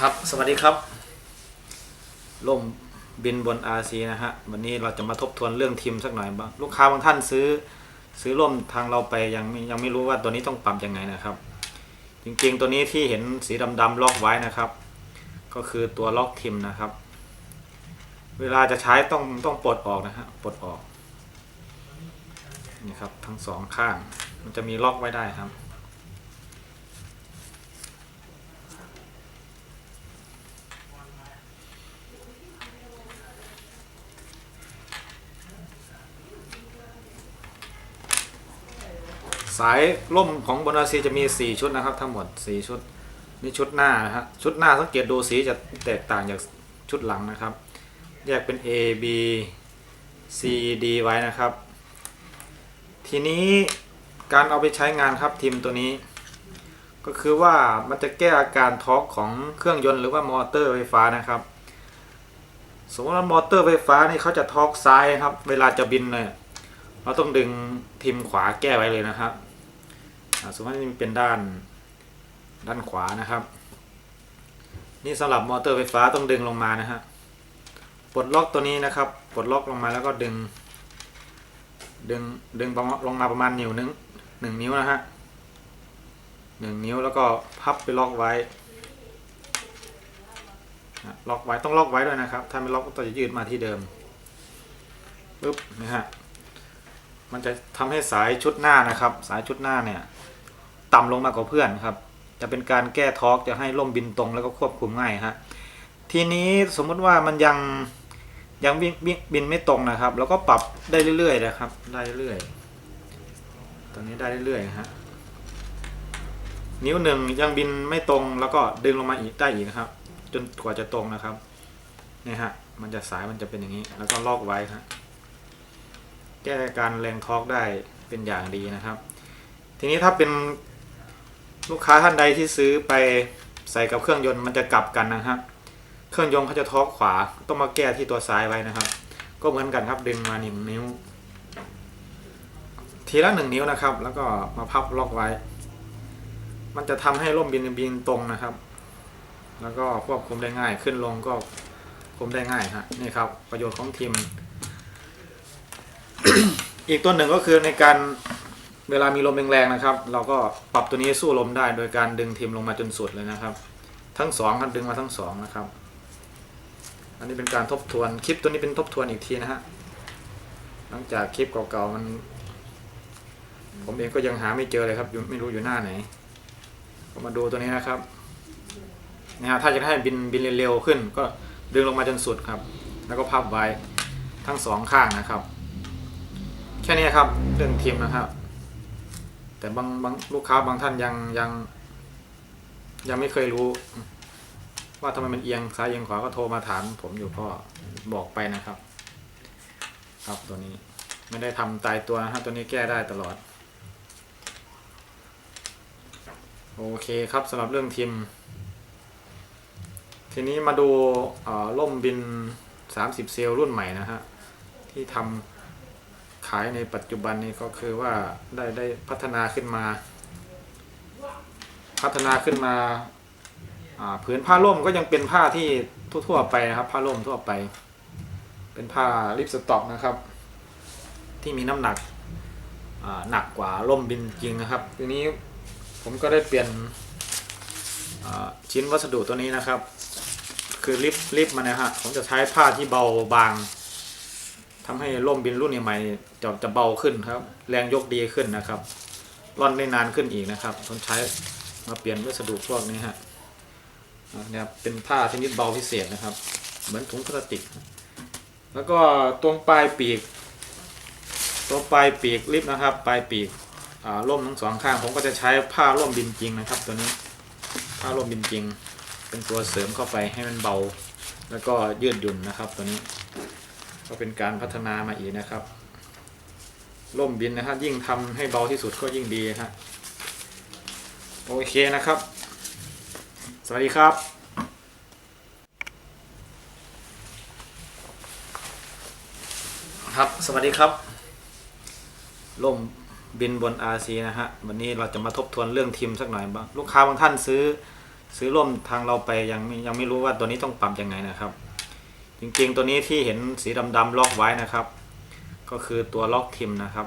ครับ สวัสดีครับล่มบินบน RC นะฮะ วันนี้เราจะมาทบทวนเรื่องทีมสักหน่อยบ้าง ลูกค้าบางท่านซื้อ ซื้อล่มทางเราไปยังยังไม่รู้ว่าตัวนี้ต้องปรับยังไงนะครับ จริงๆตัวนี้ที่เห็นสีดำๆล็อกไว้นะครับ ก็คือตัวล็อกทิมนะครับ เวลาจะใช้ต้องต้องปลดออกนะฮะ ปลดออก นี่ครับทั้งสองข้าง มันจะมีล็อกไว้ได้ครับ สายล่มของบนอาซีจะมี 4 ชุดนะครับ ทั้งหมด 4 ชุดนี่ชุดหน้านะฮะชุดหน้าสังเกตดูสีจะแตกต่างจากชุดหลังนะครับ แยกเป็น A B C D ไว้นะครับ ทีนี้การเอาไปใช้งานครับทีมตัวนี้ ก็คือว่ามันจะแก้อาการทอร์กของเครื่องยนต์หรือว่ามอเตอร์ไฟฟ้านะครับ สมมติว่ามอเตอร์ไฟฟ้านี่เขาจะทอร์กซ้ายครับ เวลาจะบินเนี่ยเราต้องดึงทิมขวาแก้ไว้เลยนะครับ อ่าสมมติว่านี่เป็นด้านด้านขวานะครับ นี่สำหรับมอเตอร์ไฟฟ้าต้องดึงลงมานะฮะปลดล็อกตัวนี้นะครับปลดล็อกลงมาแล้วก็ดึง ดึงดึงลงมาประมาณนิ้วหนึงหนึ่งนิ้วนะฮะหนึ่งนิ้วแล้วก็พับไปล็อกไว้ล็อกไว้ต้องล็อกไว้ด้วยนะครับ ถ้าไม่ล็อกก็จะยืดมาที่เดิมปึ๊บนะฮะ มันจะทำให้สายชุดหน้านะครับ สายชุดหน้าเนี่ย ต่ำลงมากกว่าเพื่อนครับ จะเป็นการแก้ทอร์กจะให้ล่มบินตรงแล้วก็ควบคุมง่ายฮะทีนี้สมมุติว่ามันยังยังบินบินบินไม่ตรงนะครับ แล้วก็ปรับได้เรื่อยๆนะครับ ได้เรื่อยตรงนี้ได้เรื่อยๆฮะนิ้วหนึ่งยังบินไม่ตรงแล้วก็ดึงลงมาอีกได้อีกนะครับ จนกว่าจะตรงนะครับเนี่ยฮะมันจะสายมันจะเป็นอย่างนี้ แล้วก็ลอกไว้ครับ แก้การแรงทอร์กได้เป็นอย่างดีนะครับ ทีนี้ถ้าเป็นลูกค้าท่านใดที่ซื้อไปใส่กับเครื่องยนต์มันจะกลับกันนะครับ เครื่องยนต์เขาจะทอร์กขวาต้องมาแก้ที่ตัวซ้ายไว้นะครับ ก็เหมือนกันครับดึงมาหนึ่งนิ้ว ทีละหนึ่งนิ้วนะครับ แล้วก็มาพับล็อกไว้ มันจะทำให้ร่มบินบินตรงนะครับ แล้วก็ควบคุมได้ง่ายขึ้นลงก็ควบคุมได้ง่ายฮะนี่ครับ ประโยชน์ของทีม อีกตัวหนึ่งก็คือในการเวลามีลมแรงๆนะครับ เราก็ปรับตัวนี้สู้ลมได้โดยการดึงทีมลงมาจนสุดเลยนะครับ ทั้งสองครับดึงมาทั้งสองนะครับ อันนี้เป็นการทบทวนคลิปตัวนี้เป็นทบทวนอีกทีนะฮะหลังจากคลิปเก่าๆมัน ผมเองก็ยังหาไม่เจอเลยครับไม่รู้อยู่หน้าไหนก็มาดูตัวนี้นะครับนะฮะถ้าจะให้บินบินเร็วๆขึ้น ก็ดึงลงมาจนสุดครับ แล้วก็พับไว้ทั้งสองข้างนะครับ แค่นี้ครับเรื่องทีมนะครับ แต่บางบางลูกค้าบางท่านยังยังยังไม่เคยรู้ ว่าทำไมมันเอียงซ้ายเอียงขวาก็โทรมาถาม ผมอยู่ก็บอกไปนะครับ ครับตัวนี้ไม่ได้ทำตายตัวนะฮะตัวนี้แก้ได้ตลอด โอเคครับสำหรับเรื่องทีม ทีนี้มาดูล่อล่มบิน 30 เซลล์รุ่นใหม่นะฮะที่ทำ ขายในปัจจุบันนี้ก็คือว่าได้ได้พัฒนาขึ้นมา พัฒนาขึ้นมาผืนผ้าร่มก็ยังเป็นผ้าที่ทั่วๆไปนะครับ ผ้าร่มทั่วไป เป็นผ้าริบสต็อกนะครับ ที่มีน้ำหนักหนักกว่าร่มบินจริงนะครับ ทีนี้ผมก็ได้เปลี่ยนชิ้นวัสดุตัวนี้นะครับ คือริบริบมานะฮะผมจะใช้ผ้าที่เบาบาง ทำให้ร่มบินรุ่นใหม่จะจะเบาขึ้นครับ แรงยกดีขึ้นนะครับร่อนได้นานขึ้นอีกนะครับต้องใช้มาเปลี่ยนวัสดุพวกนี้ฮะเนี่ยเป็นผ้าชนิดเบาพิเศษนะครับ เหมือนถุงพลาสติก แล้วก็ตรงปลายปีก ตรงปลายปีกลิฟนะครับ ปลายปีกอ่าร่มทั้งสองข้างผมก็จะใช้ผ้าร่มบินจริงนะครับ ตัวนี้ผ้าร่มบินจริง เป็นตัวเสริมเข้าไปให้มันเบา แล้วก็ยืดหยุ่นนะครับตัวนี้ ก็เป็นการพัฒนามาอีกนะครับร่มบินนะครับยิ่งทำให้เบาที่สุดก็ยิ่งดีฮะโอเคนะครับ สวัสดีครับครับสวัสดีครับร่มบินบน RC นะฮะวันนี้เราจะมาทบทวนเรื่องทีมสักหน่อยบ้างลูกค้าบางท่านซื้อ ซื้อร่มทางเราไปยังยังไม่รู้ว่าตัวนี้ต้องปรับยังไงนะครับ จริงๆตัวนี้ที่เห็นสีดำๆล็อกไว้นะครับ ก็คือตัวล็อกทิมนะครับ